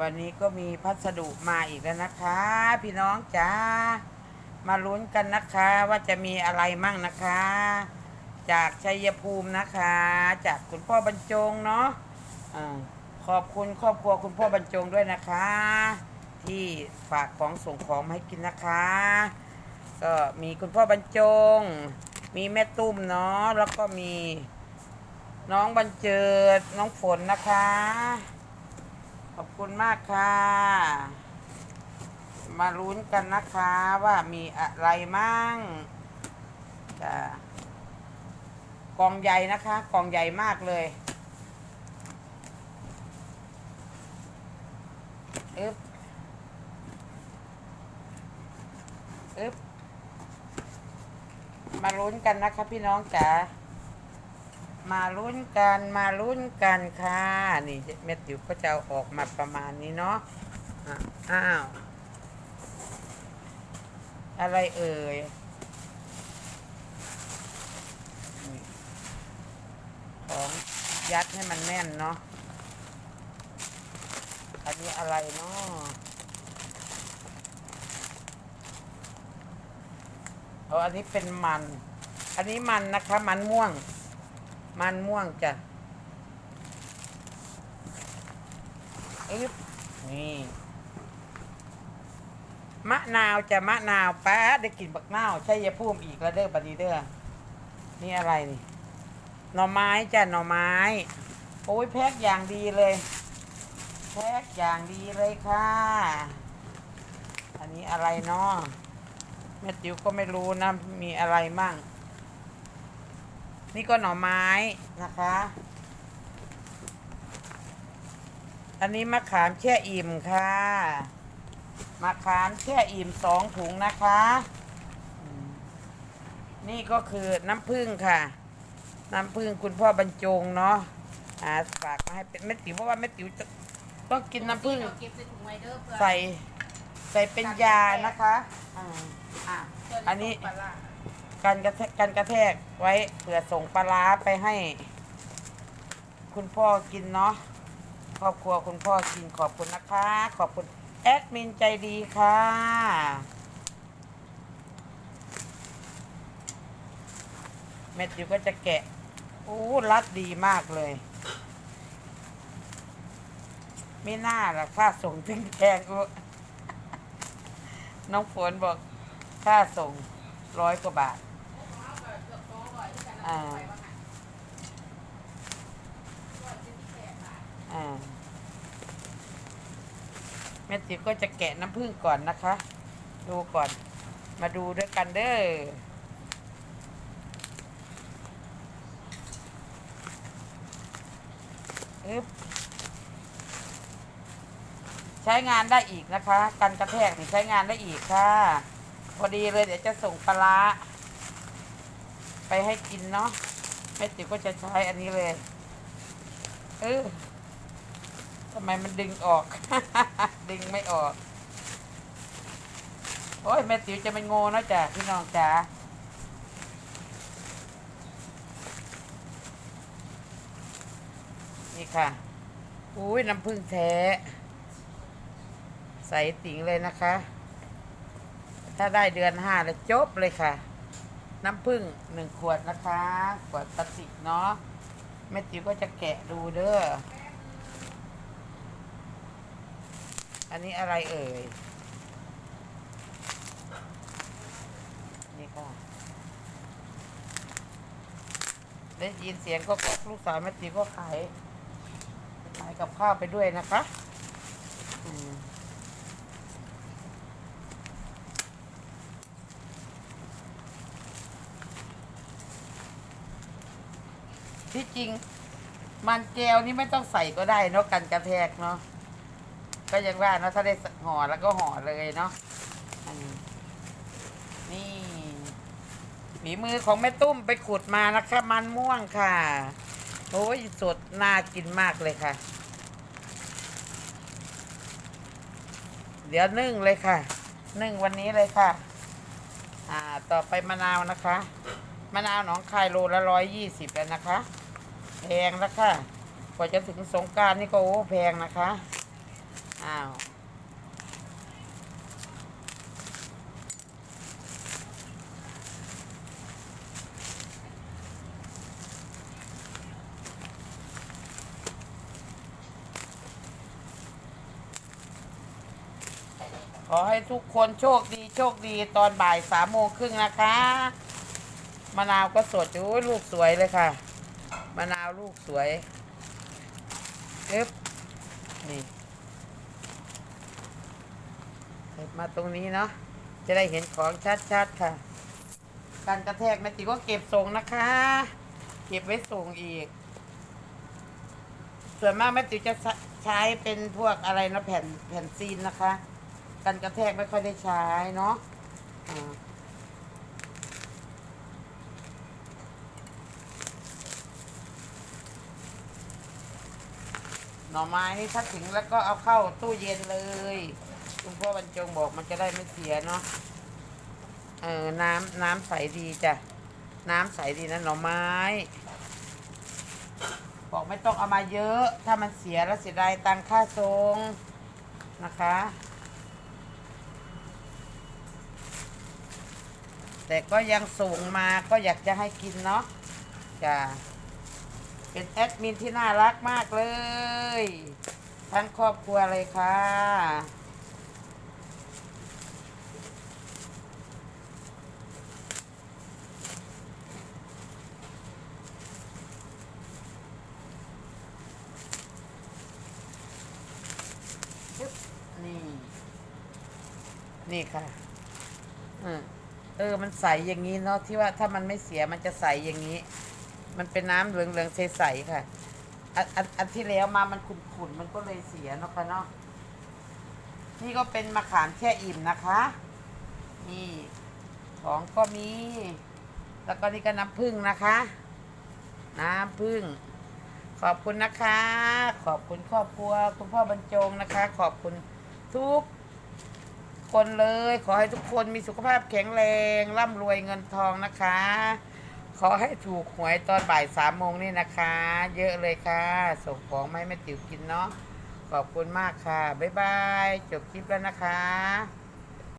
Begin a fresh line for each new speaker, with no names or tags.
วันนี้ก็มีพัสดุมาอีกแล้วนะคะ พี่น้องจ้ามาลุ้นกันนะคะ ว่าจะมีอะไรมั่งนะคะ จากชัยภูมินะคะ จากคุณพ่อบรรจงเนาะอาขอบคุณครอบครัวคุณพ่อบรรจงด้วยนะคะ ที่ฝากของส่งของมาให้กินนะคะ ก็มีคุณพ่อบรรจง มีแม่ตุ้มเนาะแล้วก็มีน้องบรรเจิดน้องฝนนะคะ ขอบคุณมากค่ะ มาลุ้นกันนะคะว่ามีอะไรมั่งจ้ะกองใหญ่นะคะ กองใหญ่มากเลยอึ๊บอึ๊บมาลุ้นกันนะคะพี่น้องจ๋า มาลุ้นกันมาลุ้นกันค่ะนี่เม็ดอยู่ก็จะออกมาประมาณนี้เนาะอ้าว อะไรเอ่ยของยัดให้มันแน่นเนาะอันนี้อะไรเนาะเอาอันนี้เป็นมัน อันนี้มันนะคะ มันม่วง มันม่วงจ้ะอึ๊บนี่มะนาวจะมะนาวแป้ได้กลิ่นบักนาวใช่ยาพุ่มอีกแล้วเด้อบัดนีเด้อนี่อะไรนี่ หน่อไม้จ้ะหน่อไม้ โอ้ยแพ็คอย่างดีเลย แพ็คอย่างดีเลยค่ะ อันนี้อะไรเนาะแม่ติ๋วก็ไม่รู้นะ มีอะไรมั่ง นี่ก็หน่อไม้นะคะ อันนี้มะขามแช่อิ่มค่ะ มะขามแช่อิ่มสองถุงนะคะอืมนี่ก็คือน้ำผึ้งค่ะ น้ำผึ้งคุณพ่อบรรจงเนาะอ่าฝากมาให้เป็นแม่ติ๋วเพราะว่าแม่ติ๋วจะต้องกินน้ำผึ้ง
เก็บใส่ถุงไว้เด้อเพื่อ
ใส่ใส่เป็นยานะคะ อ่า
อะ
อันนี้
ปลาร้า
กันกระกันกระแทกไว้เผื่อส่งปลาร้าไปให้ คุณพ่อกินเนาะครอบครัวคุณพ่อกินขอบคุณนะคะ ขอบคุณแอดมินใจดีค่ะเม็ดอยู่ก็จะแกะโอ้รัดดีมากเลย ไม่น่าล่ะค่าส่งถึงแพงอุน้องฝนบอกค่าส่งร้อยกว่าบาท อ่าอ่าแม่ติ๋วก็จะแกะน้ำผึ้งก่อนนะคะ ดูก่อน มาดูด้วยกันเด้ออึ๊บใช้งานได้อีกนะคะ กันกระแทกนี่ใช้งานได้อีกค่ะ พอดีเลยเดี๋ยวจะส่งปลาร้า ไปให้กินเนาะแม่ติ๋วก็จะใช้อันนี้เลย เออทำไมมันดึงออก ดึงไม่ออก โอ้ยแม่ติ๋วจะเป็นโง่นะจ้ะพี่น้องจ๋านี่ค่ะอุ้ยน้ำผึ้งแท้ ใส่ติ๋งเลยนะคะ ถ้าได้เดือนห้าแล้วจบเลยค่ะ น้ำผึ้งหนึ่งขวดนะคะ ขวดพลาสติกเนาะแม่ติ๋วก็จะแกะดูเด้อ อันนี้อะไรเอ่ย นี่ค่ะได้ยินเสียงก็ก็ลูกสาวแม่ติ๋วก็ขายขายกับข้าวไปด้วยนะคะ จริง มันแก้วนี่ไม่ต้องใส่ก็ได้เนาะกันกระแทกเนาะก็ยังว่าเนาะถ้าได้ห่อแล้วก็ห่อเลยเนาะนี่ฝีมือของแม่ตุ้มไปขุดมานะคะ มันม่วงค่ะโอ้ยสดน่ากินมากเลยค่ะ เดี๋ยวนึ่งเลยค่ะ นึ่งวันนี้เลยค่ะ อ่า ต่อไปมะนาวนะคะ มะนาวหนองคายโลละร้อยยี่สิบแล้วนะคะ แพงแล้วค่ะ กว่าจะถึงสงการนี่ก็โอ้แพงนะคะ อ้าว ขอให้ทุกคนโชคดีโชคดีตอนบ่ายสามโมงครึ่งนะคะ มะนาวก็สดอยู่ลูกสวยเลยค่ะ มะนาวลูกสวยอึ๊บนี่เก็บมาตรงนี้เนาะจะได้เห็นของชัดๆค่ะ การกระแทกแม่ติก็เก็บส่งนะคะ เก็บไว้ส่งอีก ส่วนมากแม่ติวจะใช้เป็นพวกอะไรนะแผ่นแผ่นซีนนะคะ กันกระแทกไม่ค่อยได้ใช้เนาะอ่าห น่อไม้นี่ถ้าถึงแล้วก็เอาเข้าตู้เย็นเลยคุณพ่อบรรจงบอกมันจะได้ไม่เสียเนาะเออน้ำน้ำใสดีจ้ะน้ำใสดีนะหน่อไม้ บอกไม่ต้องเอามาเยอะ ถ้ามันเสียแล้วเสียดายตังค่าทรงนะคะ แต่ก็ยังส่งมาก็อยากจะให้กินเนาะจ้ะ เป็นแอดมินที่น่ารักมากเลย ทั้งครอบครัวเลยค่ะ นี่ นี่ค่ะอืมเออ มันใสอย่างนี้เนาะที่ว่าถ้ามันไม่เสียมันจะใสอย่างนี้ มันเป็นน้ำเหลืองๆใสๆค่ะอันอันอันที่แล้วมามันขุ่นๆมันก็เลยเสียเนาะค่ะเนาะนี่ก็เป็นมะขามแช่อิ่มนะคะ นี่ของก็มี แล้วก็นี่ก็น้ำผึ้งนะคะ น้ำผึ้งขอบคุณนะคะ ขอบคุณครอบครัว คุณพ่อบรรจงนะคะ ขอบคุณทุกคนเลย ขอให้ทุกคนมีสุขภาพแข็งแรง ร่ำรวยเงินทองนะคะ ขอให้ถูกหวยตอนบ่ายสามโมงนี่นะคะ เยอะเลยค่ะ ส่งของไม้แม่ติ๋วกินเนาะขอบคุณมากค่ะ บ๊ายบาย จบคลิปแล้วนะคะ